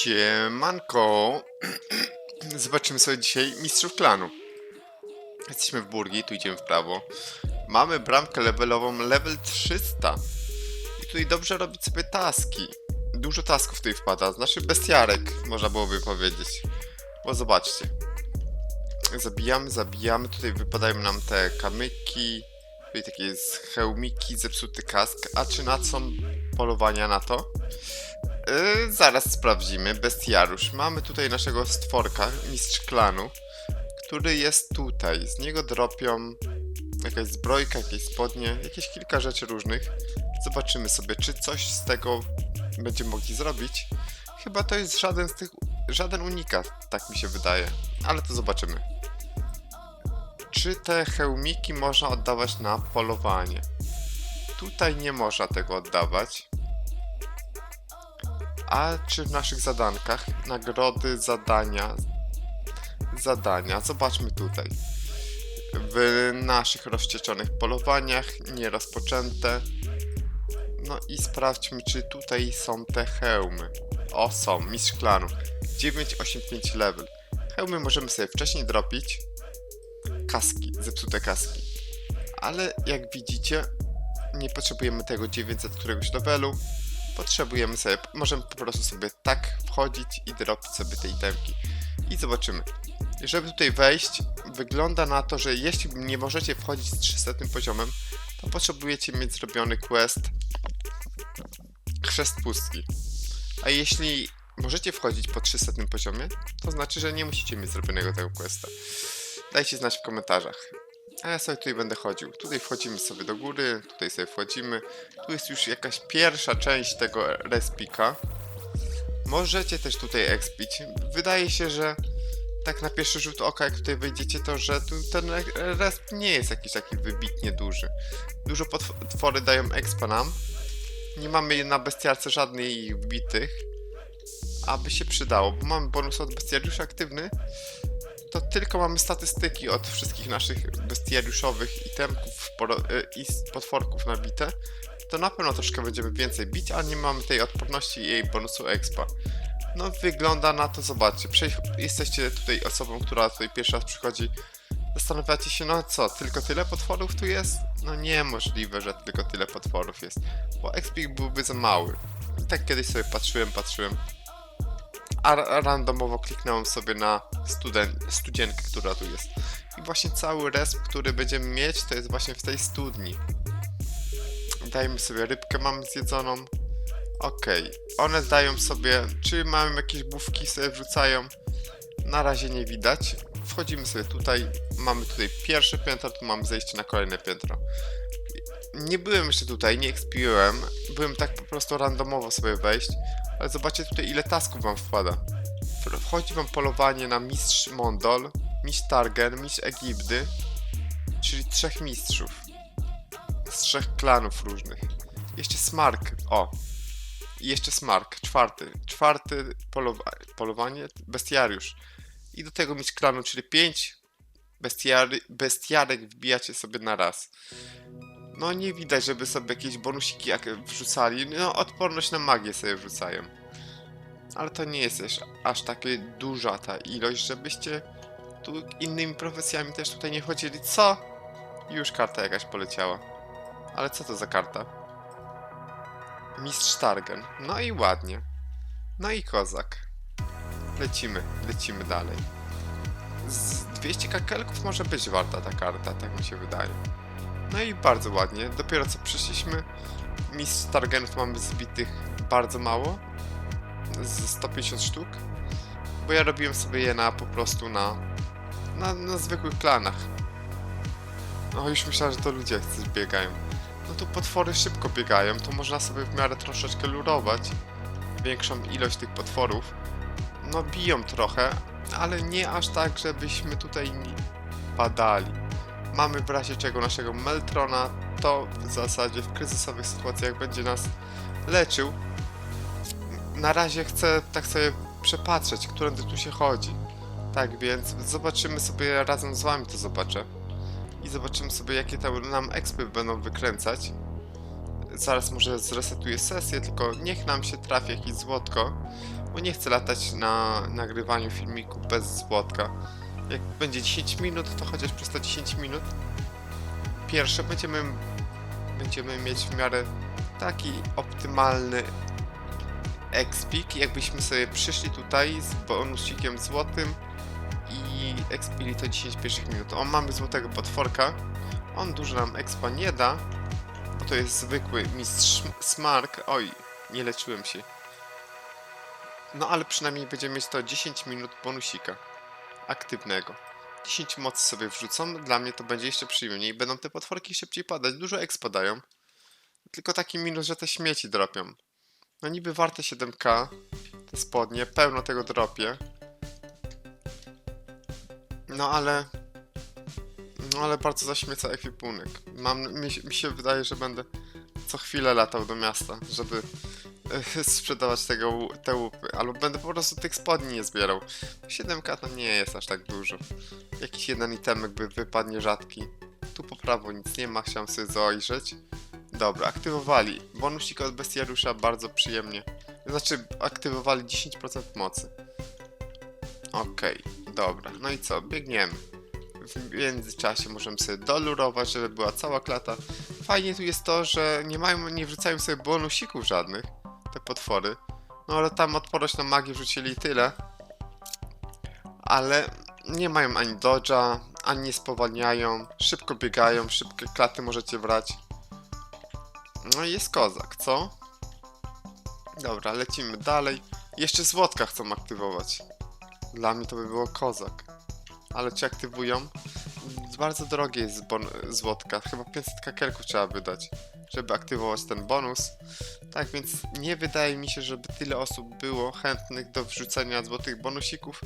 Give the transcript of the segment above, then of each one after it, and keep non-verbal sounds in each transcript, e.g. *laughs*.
Siemanko. *clears throat* Zobaczymy sobie dzisiaj mistrzów klanu. Jesteśmy w Burgi, tu idziemy w prawo. Mamy bramkę levelową level 300. I tutaj dobrze robić sobie taski. Dużo tasków tutaj wpada, znaczy bestiarek, można byłoby powiedzieć. Bo zobaczcie. Zabijamy, zabijamy, tutaj wypadają nam te kamyki. Tutaj takie hełmiki, zepsuty kask. A czy na są polowania na to? Yy, zaraz sprawdzimy. Bestiarusz. Mamy tutaj naszego stworka, mistrz klanu, który jest tutaj. Z niego dropią jakaś zbrojka, jakieś spodnie, jakieś kilka rzeczy różnych. Zobaczymy sobie, czy coś z tego będziemy mogli zrobić. Chyba to jest żaden z tych, żaden unikat, tak mi się wydaje. Ale to zobaczymy. Czy te hełmiki można oddawać na polowanie? Tutaj nie można tego oddawać. A czy w naszych zadankach nagrody, zadania, zadania, zobaczmy tutaj. W naszych rozwścieczonych polowaniach, nierozpoczęte. No i sprawdźmy, czy tutaj są te hełmy. O, są, mistrz klanu. 985 level. Hełmy możemy sobie wcześniej dropić. Kaski, zepsute kaski. Ale jak widzicie, nie potrzebujemy tego 900 któregoś levelu potrzebujemy sobie, możemy po prostu sobie tak wchodzić i dropić sobie te itemki. I zobaczymy. Żeby tutaj wejść, wygląda na to, że jeśli nie możecie wchodzić z 300 poziomem, to potrzebujecie mieć zrobiony quest Chrzest Pustki. A jeśli możecie wchodzić po 300 poziomie, to znaczy, że nie musicie mieć zrobionego tego questa. Dajcie znać w komentarzach. A ja sobie tutaj będę chodził. Tutaj wchodzimy sobie do góry, tutaj sobie wchodzimy. Tu jest już jakaś pierwsza część tego respika. Możecie też tutaj expić. Wydaje się, że tak na pierwszy rzut oka, jak tutaj wejdziecie, to że ten resp nie jest jakiś taki wybitnie duży. Dużo potwory dają expa nam. Nie mamy na bestiarce ich wbitych. Aby się przydało, bo mamy bonus od bestiariusza aktywny to tylko mamy statystyki od wszystkich naszych bestiariuszowych itemków y, i potworków nabite, to na pewno troszkę będziemy więcej bić, a nie mamy tej odporności i jej bonusu expa. No wygląda na to, zobaczcie, przej- jesteście tutaj osobą, która tutaj pierwszy raz przychodzi, zastanawiacie się, no co, tylko tyle potworów tu jest? No niemożliwe, że tylko tyle potworów jest, bo expik byłby za mały. I tak kiedyś sobie patrzyłem, patrzyłem, a ra- randomowo kliknąłem sobie na studen- studzienkę, która tu jest. I właśnie cały resp, który będziemy mieć, to jest właśnie w tej studni. Dajmy sobie rybkę, mamy zjedzoną. Okej, one dają sobie, czy mamy jakieś bufki sobie wrzucają. Na razie nie widać. Wchodzimy sobie tutaj, mamy tutaj pierwsze piętro, tu mamy zejście na kolejne piętro. Nie byłem jeszcze tutaj, nie expiłem. Byłem tak po prostu randomowo sobie wejść. Ale zobaczcie tutaj ile tasków wam wpada. Wchodzi wam polowanie na mistrz Mondol, mistrz Targen, mistrz Egipty, czyli trzech mistrzów. Z trzech klanów różnych. Jeszcze Smark, o. I jeszcze Smark, czwarty. Czwarty polowa polowanie, bestiariusz. I do tego mistrz klanu, czyli pięć bestiarek wbijacie sobie na raz. No nie widać, żeby sobie jakieś bonusiki jak wrzucali. No odporność na magię sobie wrzucają. Ale to nie jest aż takie duża ta ilość, żebyście tu innymi profesjami też tutaj nie chodzili. Co? Już karta jakaś poleciała. Ale co to za karta? Mistrz Targen. No i ładnie. No i kozak. Lecimy, lecimy dalej. Z 200 kakelków może być warta ta karta, tak mi się wydaje. No i bardzo ładnie. Dopiero co przyszliśmy. Mistrz Targenów mamy zbitych bardzo mało. Z 150 sztuk. Bo ja robiłem sobie je na po prostu na, na, na zwykłych klanach. No już myślałem, że to ludzie biegają. No tu potwory szybko biegają, to można sobie w miarę troszeczkę lurować. Większą ilość tych potworów. No biją trochę, ale nie aż tak, żebyśmy tutaj padali. Mamy w razie czego naszego Meltrona, to w zasadzie w kryzysowych sytuacjach będzie nas leczył. Na razie chcę tak sobie przepatrzeć, którędy tu się chodzi. Tak więc zobaczymy sobie razem z wami to zobaczę. I zobaczymy sobie jakie tam nam expy będą wykręcać. zaraz może zresetuję sesję, tylko niech nam się trafi jakieś złotko, bo nie chcę latać na nagrywaniu filmiku bez złotka. Jak będzie 10 minut, to chociaż przez te 10 minut pierwsze będziemy, będziemy mieć w miarę taki optymalny expik, jakbyśmy sobie przyszli tutaj z bonusikiem złotym i expili to 10 pierwszych minut. O, mamy złotego potworka. On dużo nam expa nie da, bo to jest zwykły mistrz Smark. Oj, nie leczyłem się. No ale przynajmniej będziemy mieć to 10 minut bonusika aktywnego. 10 mocy sobie wrzucą, dla mnie to będzie jeszcze przyjemniej. Będą te potworki szybciej padać, dużo expa dają. Tylko taki minus, że te śmieci dropią. No niby warte 7k, te spodnie, pełno tego dropie. No ale... No ale bardzo zaśmieca ekwipunek. Mam, mi, mi się wydaje, że będę co chwilę latał do miasta, żeby *laughs* sprzedawać tego, te łupy. Albo będę po prostu tych spodni nie zbierał. 7k to nie jest aż tak dużo. Jakiś jeden itemek by wypadnie rzadki. Tu po prawo nic nie ma, chciałem sobie zajrzeć. Dobra, aktywowali. Bonusik od bestiariusza bardzo przyjemnie. Znaczy, aktywowali 10% mocy. Okej, dobra. No i co? Biegniemy. W międzyczasie możemy sobie dolurować, żeby była cała klata. Fajnie tu jest to, że nie mają, nie wrzucają sobie bonusików żadnych, te potwory. No ale tam odporność na magię wrzucili tyle. Ale nie mają ani dodge'a, ani nie spowalniają. Szybko biegają, szybkie klaty możecie brać. No i jest kozak, co? Dobra, lecimy dalej. Jeszcze złotka chcą aktywować. Dla mnie to by było kozak. Ale czy aktywują? Bardzo drogie jest złotka. Chyba 500 kakelków trzeba wydać, żeby aktywować ten bonus. Tak więc nie wydaje mi się, żeby tyle osób było chętnych do wrzucenia złotych bonusików.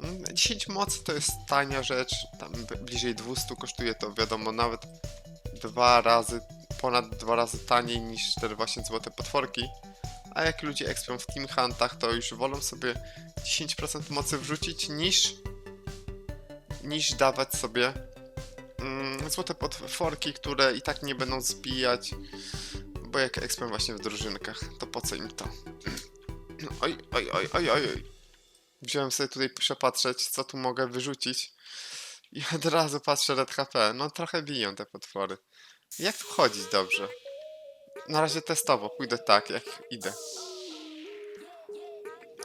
Mm, 10 mocy to jest tania rzecz. Tam bliżej 200 kosztuje to wiadomo nawet dwa razy, ponad dwa razy taniej niż te właśnie złote potworki. A jak ludzie expią w Team Huntach, to już wolą sobie 10% mocy wrzucić niż niż dawać sobie mm, złote potworki, które i tak nie będą zbijać, bo jak expią właśnie w drużynkach, to po co im to? *clears throat* Oj, oj, oj, oj, oj. Wziąłem sobie tutaj przepatrzeć, co tu mogę wyrzucić i od razu patrzę red HP. No trochę biją te potwory. Jak tu chodzić dobrze? Na razie testowo, pójdę tak, jak idę.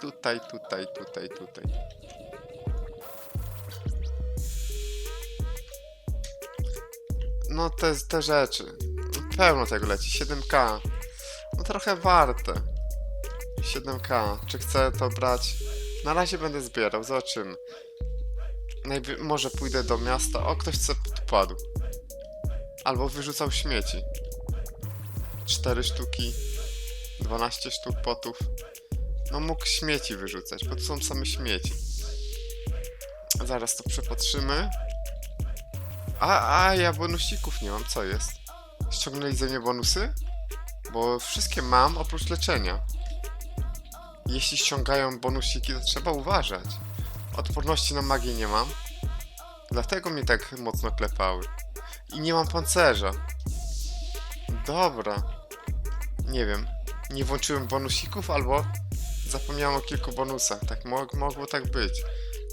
Tutaj, tutaj, tutaj, tutaj. No te, te rzeczy. Pełno tego leci. 7K. No trochę warte. 7K. Czy chcę to brać? Na razie będę zbierał, zobaczymy. Może pójdę do miasta. O, ktoś co padł. Albo wyrzucał śmieci. 4 sztuki. 12 sztuk potów. No mógł śmieci wyrzucać, bo to są same śmieci. Zaraz to przepatrzymy. A, a, ja bonusików nie mam, co jest? Ściągnęli ze mnie bonusy? Bo wszystkie mam, oprócz leczenia. Jeśli ściągają bonusiki, to trzeba uważać. Odporności na magię nie mam. Dlatego mnie tak mocno klepały. I nie mam pancerza. Dobra. Nie wiem. Nie włączyłem bonusików albo zapomniałem o kilku bonusach. Tak mo mogło tak być.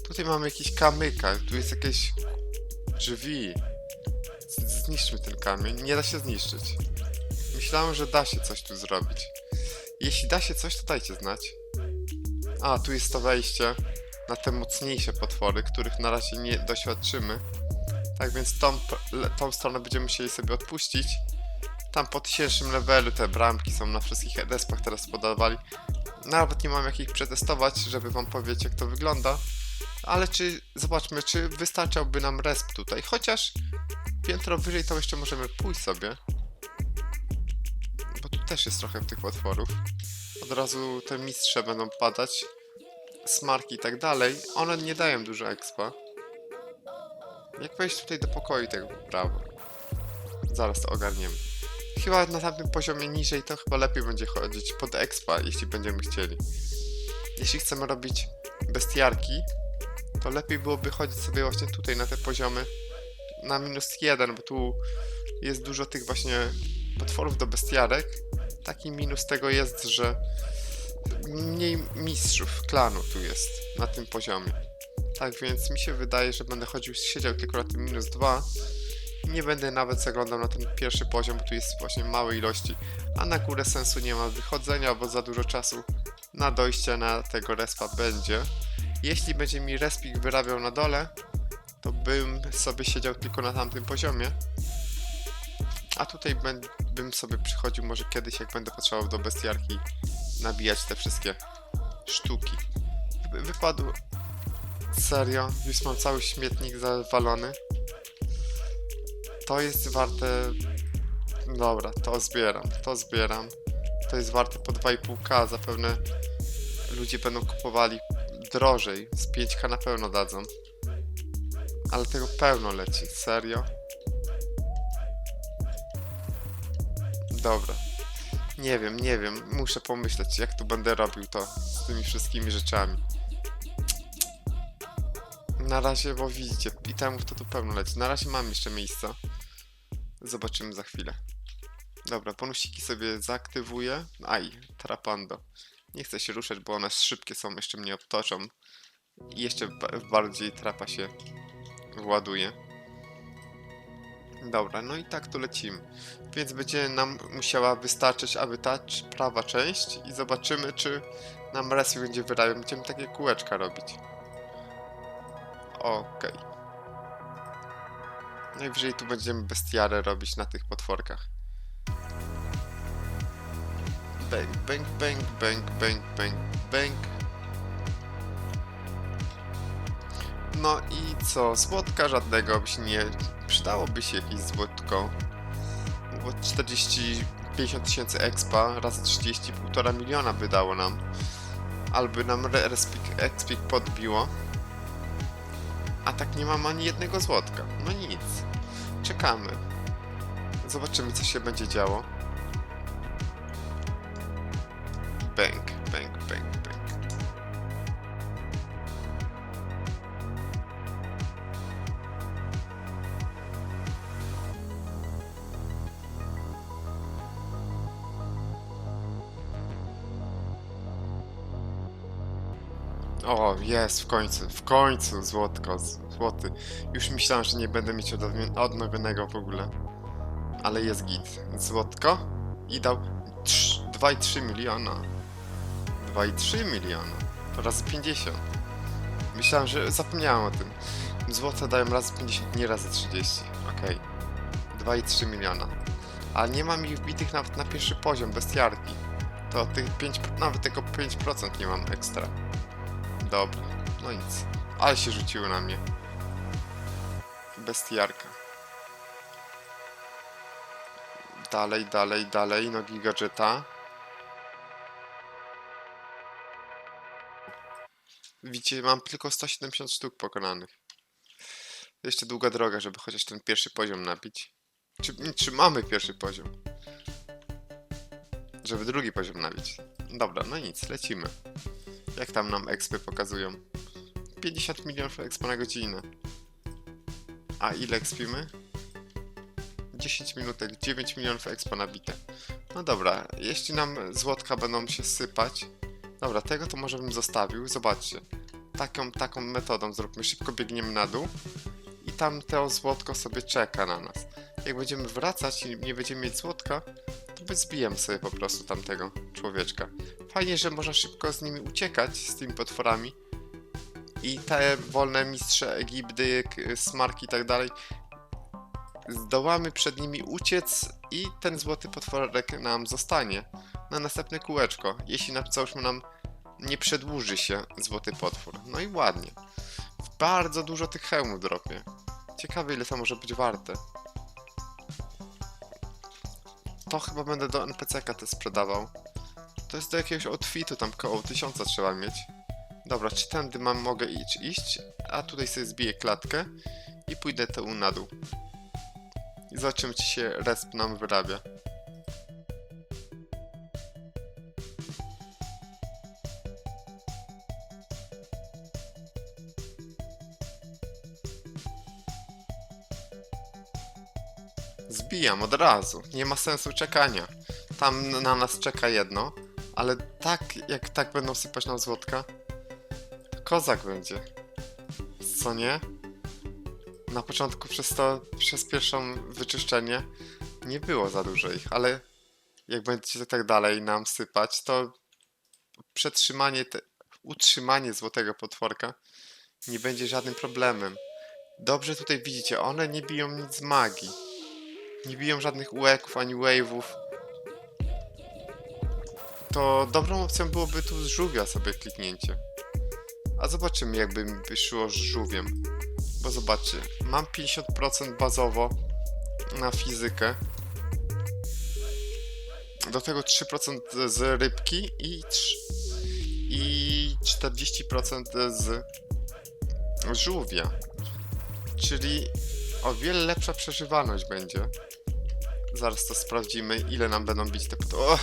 Tutaj mamy jakiś kamyka. Tu jest jakieś drzwi. Zniszczmy ten kamień. Nie da się zniszczyć. Myślałem, że da się coś tu zrobić. Jeśli da się coś, to dajcie znać. A, tu jest to wejście na te mocniejsze potwory, których na razie nie doświadczymy. Tak więc tą, tą stronę będziemy musieli sobie odpuścić. Tam po tysięcznym levelu te bramki są na wszystkich respach teraz podawali. Nawet nie mam jak ich przetestować, żeby wam powiedzieć jak to wygląda. Ale czy, zobaczmy, czy wystarczałby nam resp tutaj. Chociaż piętro wyżej to jeszcze możemy pójść sobie. Bo tu też jest trochę tych potworów. Od razu te mistrze będą padać. Smarki i tak dalej. One nie dają dużo expa. Jak wejść tutaj do pokoju tego po prawo? Zaraz to ogarniemy. Chyba na tamtym poziomie niżej to chyba lepiej będzie chodzić pod expa, jeśli będziemy chcieli. Jeśli chcemy robić bestiarki, to lepiej byłoby chodzić sobie właśnie tutaj na te poziomy na minus jeden, bo tu jest dużo tych właśnie potworów do bestiarek, taki minus tego jest, że mniej mistrzów klanu tu jest na tym poziomie. Tak więc mi się wydaje, że będę chodził, siedział tylko na tym minus 2 i nie będę nawet zaglądał na ten pierwszy poziom, bo tu jest właśnie małe ilości, a na górę sensu nie ma wychodzenia, bo za dużo czasu na dojście na tego respa będzie. Jeśli będzie mi respik wyrabiał na dole, to bym sobie siedział tylko na tamtym poziomie. A tutaj bym, sobie przychodził może kiedyś, jak będę potrzebował do bestiarki nabijać te wszystkie sztuki. Wy- Wypadł. Serio, już mam cały śmietnik zawalony. To jest warte. Dobra, to zbieram, to zbieram. To jest warte po 2,5k. Zapewne ludzie będą kupowali drożej. Z 5k na pewno dadzą. Ale tego pełno leci, serio. Dobra. Nie wiem, nie wiem. Muszę pomyśleć, jak tu będę robił to z tymi wszystkimi rzeczami. Na razie, bo widzicie, i temu to tu pełno leci. Na razie mam jeszcze miejsca. Zobaczymy za chwilę. Dobra, bonusiki sobie zaaktywuję. Aj, trapando. Nie chcę się ruszać, bo one szybkie są, jeszcze mnie obtoczą. I jeszcze ba- bardziej trapa się ładuje. Dobra, no i tak tu lecimy. Więc będzie nam musiała wystarczyć aby ta prawa część i zobaczymy, czy nam respi będzie wyrabiał. Będziemy takie kółeczka robić. Okej. Najwyżej tu będziemy bestiarę robić na tych potworkach. Bang, bang, bang, bang, bang, bang, bang. No i co? Złotka żadnego by się nie... Przydałoby się jakieś złotko. Bo 40... 50 tysięcy expa razy 30, 1,5 miliona by dało nam. Albo nam re- respik, expik podbiło. A tak nie mam ani jednego złotka. No nic. Czekamy. Zobaczymy, co się będzie działo. Jest, w końcu, w końcu, złotko, złoty. Już myślałem, że nie będę mieć odnowi- odnowionego w ogóle. Ale jest git. Złotko i dał trz- 2,3 miliona. 2,3 miliona. To razy 50. Myślałem, że zapomniałem o tym. Złote dają razy 50, nie razy 30. Okej. 2,3 miliona. Ale nie mam ich wbitych nawet na pierwszy poziom, bestiarki. To tych 5, nawet tego 5% nie mam ekstra. Dobra, no nic. Ale się rzuciły na mnie. Bestiarka. Dalej, dalej, dalej, nogi gadżeta. Widzicie, mam tylko 170 sztuk pokonanych. Jeszcze długa droga, żeby chociaż ten pierwszy poziom nabić. Czy, czy mamy pierwszy poziom? Żeby drugi poziom nabić. Dobra, no nic, lecimy. Jak tam nam expy pokazują? 50 milionów expo na godzinę. A ile expimy? 10 minutek, 9 milionów expo nabite. No dobra, jeśli nam złotka będą się sypać... Dobra, tego to może bym zostawił, zobaczcie. Taką, taką metodą zróbmy, szybko biegniemy na dół i tam to złotko sobie czeka na nas. Jak będziemy wracać i nie będziemy mieć złotka, to zbijemy sobie po prostu tamtego człowieczka. Fajnie, że można szybko z nimi uciekać, z tymi potworami. I te wolne mistrze Egipty, k- smarki i tak dalej. Zdołamy przed nimi uciec i ten złoty potworek nam zostanie na następne kółeczko. Jeśli na załóżmy nam nie przedłuży się złoty potwór. No i ładnie. Bardzo dużo tych hełmów dropie. Ciekawe ile to może być warte. To chyba będę do NPC-ka te sprzedawał. To jest do jakiegoś outfitu, tam koło 1000 trzeba mieć. Dobra, czy tędy mam, mogę iść, iść, a tutaj sobie zbiję klatkę i pójdę tu na dół. I zobaczymy, czy się resp nam wyrabia. Zbijam od razu. Nie ma sensu czekania. Tam na nas czeka jedno, ale tak, jak tak będą sypać nam złotka, kozak będzie. Co nie? Na początku przez to, przez pierwszą wyczyszczenie nie było za dużo ich, ale jak będziecie tak dalej nam sypać, to przetrzymanie, te, utrzymanie złotego potworka nie będzie żadnym problemem. Dobrze tutaj widzicie, one nie biją nic z magii. Nie biją żadnych ueków ani wave'ów. To dobrą opcją byłoby tu z żółwia sobie kliknięcie. A zobaczymy jakby mi wyszło z żółwiem. Bo zobaczcie, mam 50% bazowo na fizykę. Do tego 3% z rybki i, trz- i 40% z żółwia. Czyli o wiele lepsza przeżywalność będzie. Zaraz to sprawdzimy, ile nam będą bić te... O,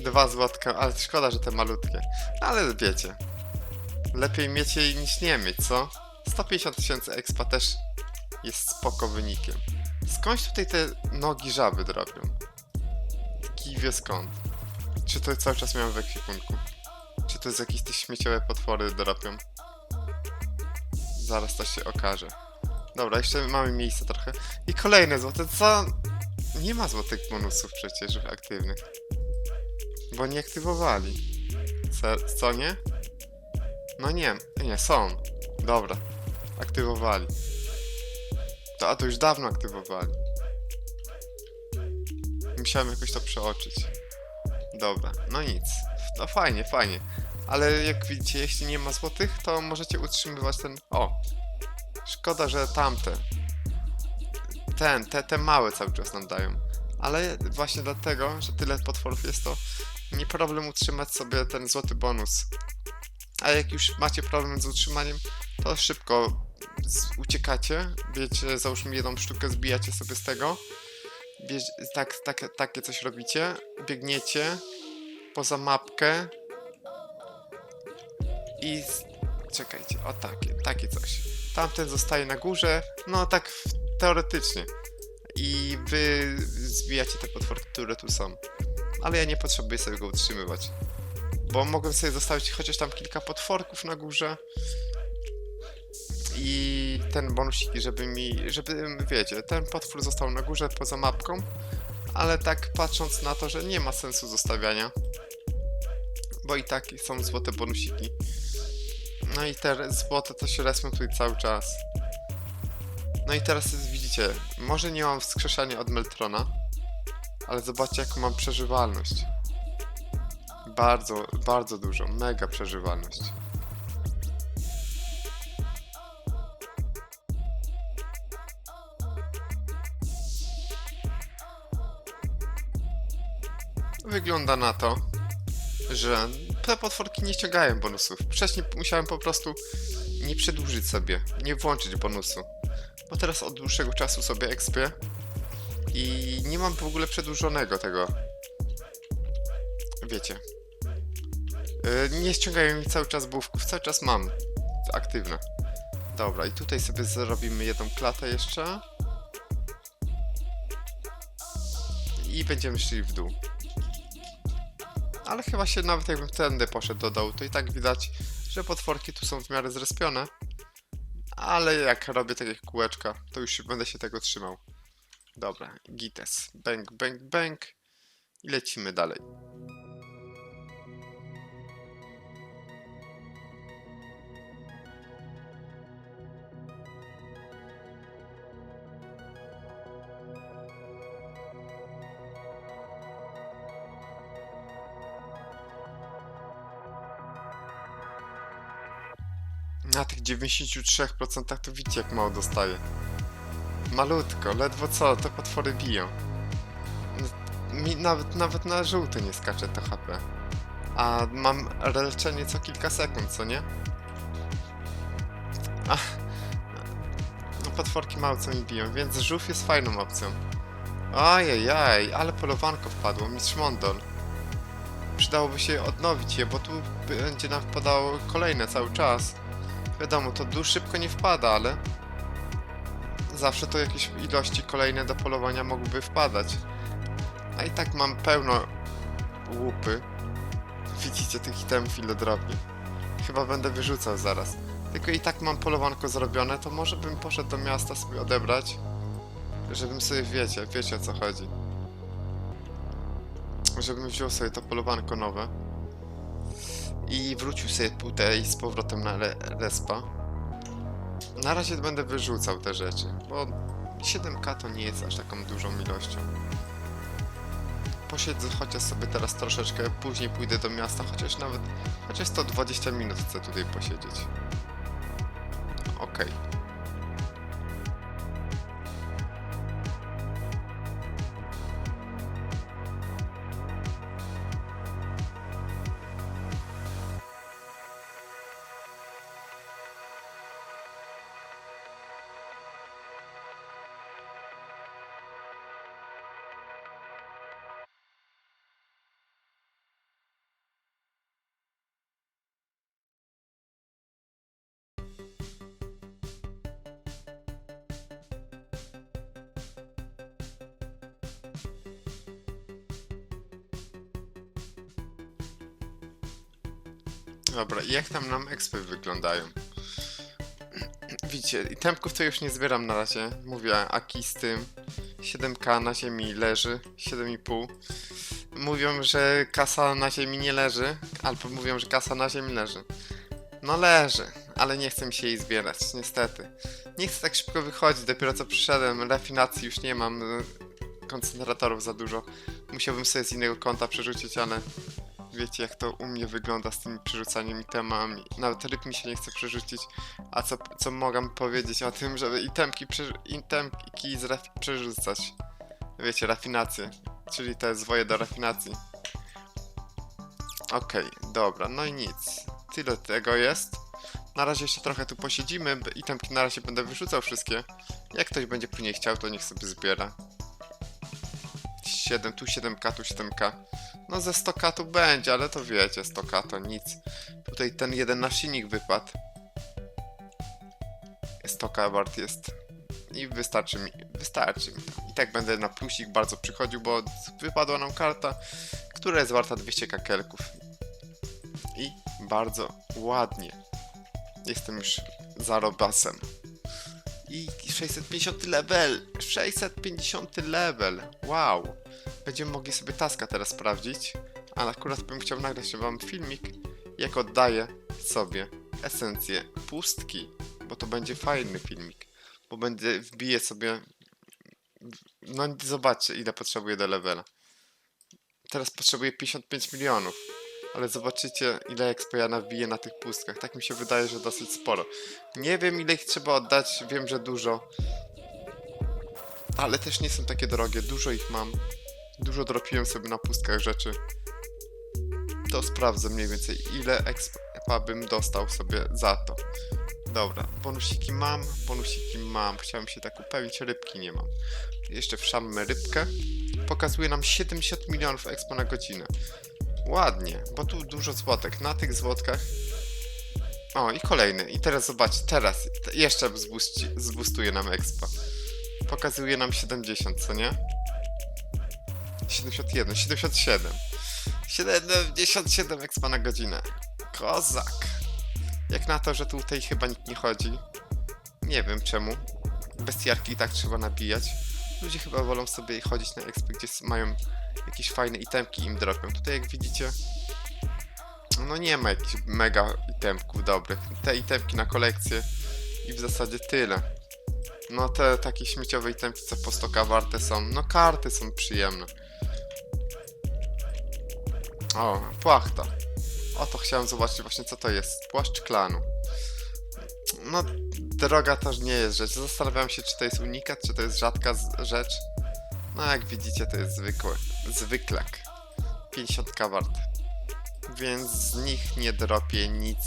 dwa złotka, ale szkoda, że te malutkie. Ale wiecie, lepiej mieć jej niż nie mieć, co? 150 tysięcy expa też jest spoko wynikiem. Skądś tutaj te nogi żaby drobią? Taki wie skąd. Czy to cały czas miałem w ekwipunku? Czy to jest jakieś te śmieciowe potwory dropią? Zaraz to się okaże. Dobra, jeszcze mamy miejsce trochę. I kolejne złote, co? Nie ma złotych bonusów przecież aktywnych. Bo nie aktywowali. Co, co nie? No nie, nie, są. Dobra, aktywowali. To, a to już dawno aktywowali. Musiałem jakoś to przeoczyć. Dobra, no nic. No fajnie, fajnie. Ale jak widzicie, jeśli nie ma złotych, to możecie utrzymywać ten... O! Szkoda, że tamte. Ten, te, te małe cały czas nam dają. Ale właśnie dlatego, że tyle potworów jest, to nie problem utrzymać sobie ten złoty bonus. A jak już macie problem z utrzymaniem, to szybko uciekacie. Wiecie, załóżmy jedną sztukę, zbijacie sobie z tego. Tak, tak, takie coś robicie. Biegniecie poza mapkę. I czekajcie, o takie, takie coś. Tamten zostaje na górze, no tak w, teoretycznie. I wy zbijacie te potworki, które tu są. Ale ja nie potrzebuję sobie go utrzymywać. Bo mogłem sobie zostawić chociaż tam kilka potworków na górze. I ten bonusik, żeby mi, żeby, wiecie, ten potwór został na górze poza mapką. Ale tak patrząc na to, że nie ma sensu zostawiania. Bo i tak są złote bonusiki. No i te złote to się respią tutaj cały czas. No i teraz widzicie, może nie mam wskrzeszania od Meltrona, ale zobaczcie jaką mam przeżywalność. Bardzo, bardzo dużo, mega przeżywalność. Wygląda na to, że te potworki nie ściągają bonusów. Wcześniej musiałem po prostu nie przedłużyć sobie, nie włączyć bonusu. Bo teraz od dłuższego czasu sobie expię i nie mam w ogóle przedłużonego tego. Wiecie. Yy, nie ściągają mi cały czas bufków, cały czas mam aktywne. Dobra, i tutaj sobie zrobimy jedną klatę jeszcze. I będziemy szli w dół. Ale chyba się nawet jakbym tędy poszedł do dołu, to i tak widać, że potworki tu są w miarę zrespione. Ale jak robię takie kółeczka, to już będę się tego trzymał. Dobra, gites. Bang, bang, bang. I lecimy dalej. Na tych 93% to widzicie jak mało dostaję. Malutko, ledwo co, te potwory biją. Mi nawet, nawet na żółty nie skacze to HP. A mam leczenie co kilka sekund, co nie? No potworki mało co mi biją, więc żółw jest fajną opcją. Ajajaj, ale polowanko wpadło, mistrz Mondol. Przydałoby się odnowić je, bo tu będzie nam wpadało kolejne cały czas. Wiadomo, to dusz szybko nie wpada, ale zawsze to jakieś ilości kolejne do polowania mogłyby wpadać. A i tak mam pełno łupy. Widzicie tych itemów ile drobnie. Chyba będę wyrzucał zaraz. Tylko i tak mam polowanko zrobione, to może bym poszedł do miasta sobie odebrać. Żebym sobie, wiecie, wiecie o co chodzi. Żebym wziął sobie to polowanko nowe. I wrócił sobie tutaj z powrotem na re respa. Na razie będę wyrzucał te rzeczy, bo 7k to nie jest aż taką dużą ilością. Posiedzę chociaż sobie teraz troszeczkę, później pójdę do miasta, chociaż nawet, chociaż 120 minut chcę tutaj posiedzieć. Okej. Dobra, jak tam nam expy wyglądają? Widzicie, i tempków to już nie zbieram na razie. Mówię, Aki z tym. 7k na ziemi leży, 7,5. Mówią, że kasa na ziemi nie leży, albo mówią, że kasa na ziemi leży. No leży, ale nie chcę mi się jej zbierać, niestety. Nie chcę tak szybko wychodzić, dopiero co przyszedłem, refinacji już nie mam, koncentratorów za dużo. Musiałbym sobie z innego konta przerzucić, ale wiecie jak to u mnie wygląda z tymi przerzucaniem itemami. Nawet ryb mi się nie chce przerzucić. A co, co mogę powiedzieć o tym, żeby z raf, przerzucać? Wiecie, rafinację. Czyli te zwoje do rafinacji. Okej, dobra, no i nic. Tyle tego jest. Na razie jeszcze trochę tu posiedzimy. b- Itemki na razie będę wyrzucał wszystkie. Jak ktoś będzie później chciał, to niech sobie zbiera. 7, tu 7k, tu 7k. No ze 100k tu będzie, ale to wiecie, 100k to nic. Tutaj ten jeden naszyjnik wypadł. 100k wart jest. I wystarczy mi, wystarczy mi. I tak będę na plusik bardzo przychodził, bo wypadła nam karta, która jest warta 200 kakelków. I bardzo ładnie. Jestem już za robasem. I 650 level! 650 level! Wow! Będziemy mogli sobie taska teraz sprawdzić. Ale akurat bym chciał nagrać wam filmik, jak oddaję sobie esencję pustki, bo to będzie fajny filmik. Bo będę wbiję sobie. No zobaczcie, ile potrzebuję do levela. Teraz potrzebuję 55 milionów. Ale zobaczycie, ile expo ja nabiję na tych pustkach. Tak mi się wydaje, że dosyć sporo. Nie wiem, ile ich trzeba oddać. Wiem, że dużo. Ale też nie są takie drogie. Dużo ich mam. Dużo dropiłem sobie na pustkach rzeczy. To sprawdzę mniej więcej, ile expa bym dostał sobie za to. Dobra, bonusiki mam, bonusiki mam. Chciałem się tak upewnić, rybki nie mam. Jeszcze wszammę rybkę. Pokazuje nam 70 milionów expo na godzinę. Ładnie, bo tu dużo złotek. Na tych złotkach... O, i kolejny. I teraz zobacz, teraz te- jeszcze zbuści, zbustuje nam expa. Pokazuje nam 70, co nie? 71, 77. 77 expa na godzinę. Kozak. Jak na to, że tutaj chyba nikt nie chodzi. Nie wiem czemu. Bestiarki i tak trzeba nabijać. Ludzie chyba wolą sobie chodzić na expy, gdzie mają jakieś fajne itemki im dropią. Tutaj jak widzicie, no nie ma jakichś mega itemków dobrych. Te itemki na kolekcję i w zasadzie tyle. No te takie śmieciowe itemki, co po 100k warte są. No karty są przyjemne. O, płachta. O to chciałem zobaczyć właśnie co to jest. Płaszcz klanu. No, droga też nie jest rzecz. Zastanawiałem się, czy to jest unikat, czy to jest rzadka z- rzecz. No, jak widzicie, to jest zwykłe. Zwyklak. 50k wart. Więc z nich nie dropię nic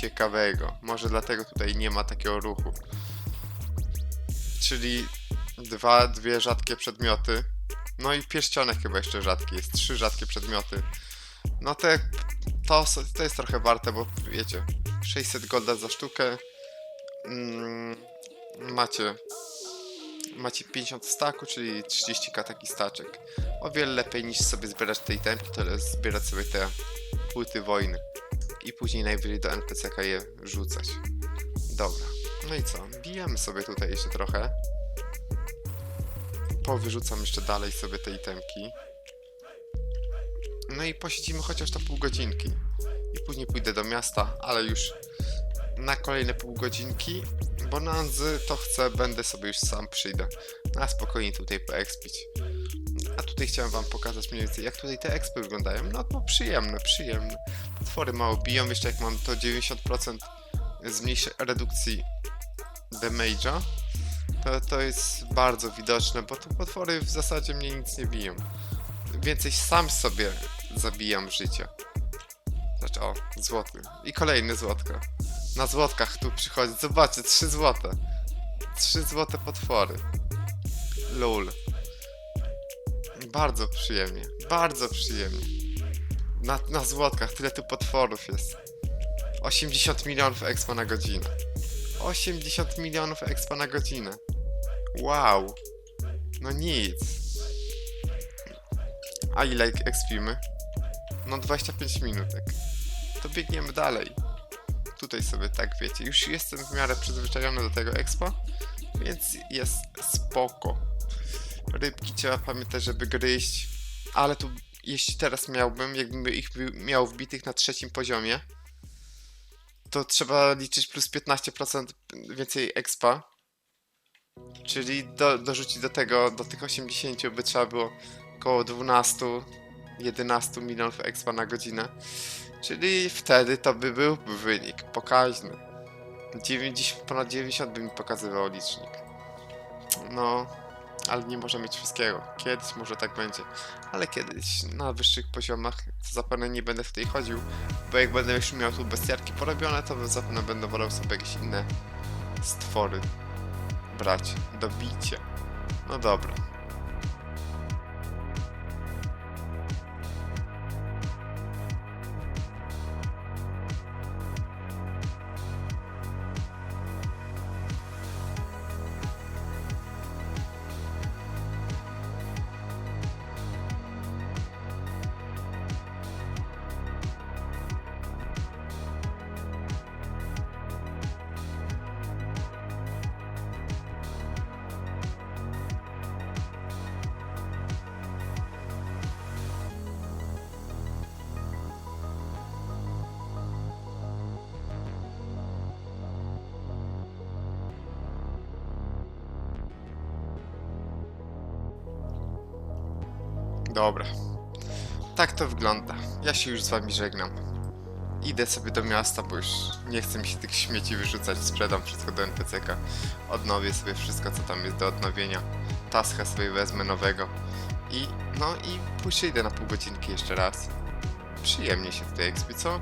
ciekawego. Może dlatego tutaj nie ma takiego ruchu. Czyli dwa, dwie rzadkie przedmioty. No i pierścionek chyba jeszcze rzadki jest. Trzy rzadkie przedmioty. No te, to, to jest trochę warte, bo wiecie, 600 golda za sztukę. Mm, macie macie 50 staku, czyli 30k taki staczek. O wiele lepiej niż sobie zbierać tej temki, to zbierać sobie te płyty wojny. I później najwyżej do NPC-ka je rzucać. Dobra, no i co? Bijemy sobie tutaj jeszcze trochę. Powyrzucam jeszcze dalej sobie te itemki. No i posiedzimy chociaż to pół godzinki. Później pójdę do miasta, ale już na kolejne pół godzinki, bo na to chcę, będę sobie już sam przyjdę. Na spokojnie tutaj poekspić. A tutaj chciałem wam pokazać mniej więcej jak tutaj te expy wyglądają. No to przyjemne, przyjemne. Potwory mało biją, jeszcze jak mam to 90% zmniejszy redukcji damage'a, to, to jest bardzo widoczne, bo tu potwory w zasadzie mnie nic nie biją. Więcej sam sobie zabijam życia. Znaczy, o, złoty. I kolejny złotka. Na złotkach tu przychodzi. Zobaczcie, 3 złote. 3 złote potwory. Lul. Bardzo przyjemnie. Bardzo przyjemnie. Na, na złotkach tyle tu potworów jest. 80 milionów expa na godzinę. 80 milionów expa na godzinę. Wow. No nic. A ile expimy? No 25 minutek. To biegniemy dalej. Tutaj sobie tak wiecie, już jestem w miarę przyzwyczajony do tego expa, więc jest spoko. Rybki trzeba pamiętać, żeby gryźć, ale tu jeśli teraz miałbym, jakbym ich miał wbitych na trzecim poziomie, to trzeba liczyć plus 15% więcej expa. Czyli do, dorzucić do tego, do tych 80 by trzeba było około 12, 11 milionów expa na godzinę. Czyli wtedy to by był wynik pokaźny. 90, ponad 90 by mi pokazywał licznik. No, ale nie może mieć wszystkiego. Kiedyś może tak będzie. Ale kiedyś na wyższych poziomach to zapewne nie będę w tej chodził, bo jak będę już miał tu bestiarki porobione, to zapewne będę wolał sobie jakieś inne stwory brać do bicia. No dobra. Dobra. Tak to wygląda. Ja się już z wami żegnam. Idę sobie do miasta, bo już nie chcę mi się tych śmieci wyrzucać. Sprzedam wszystko do NPC-ka. Odnowię sobie wszystko, co tam jest do odnowienia. Taskę sobie wezmę nowego. I no i przyjdę na pół godzinki jeszcze raz. Przyjemnie się tutaj ekspie, co?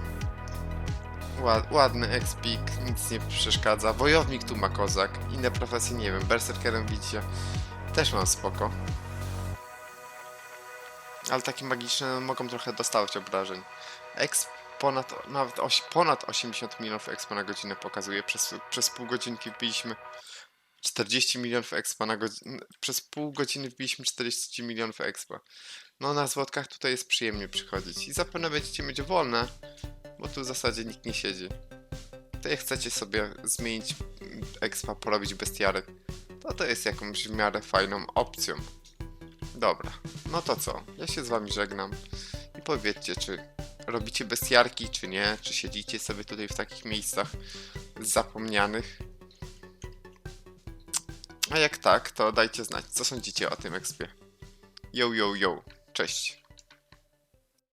Ład, ładny expik, nic nie przeszkadza. Wojownik tu ma kozak. Inne profesje nie wiem. Berserkerem widzicie. Też mam spoko. Ale takie magiczne mogą trochę dostawać obrażeń. Exp ponad, nawet oś, ponad 80 milionów expa na godzinę pokazuje. Przez, przez pół godzinki wbiliśmy 40 milionów expa na godzinę. Przez pół godziny wbiliśmy 40 milionów expa. No na złotkach tutaj jest przyjemnie przychodzić. I zapewne będziecie mieć wolne, bo tu w zasadzie nikt nie siedzi. To chcecie sobie zmienić expa, porobić bestiary, to to jest jakąś w miarę fajną opcją. Dobra, no to co? Ja się z wami żegnam i powiedzcie, czy robicie bestiarki, czy nie, czy siedzicie sobie tutaj w takich miejscach zapomnianych. A jak tak, to dajcie znać, co sądzicie o tym expie. Yo, yo, yo, cześć.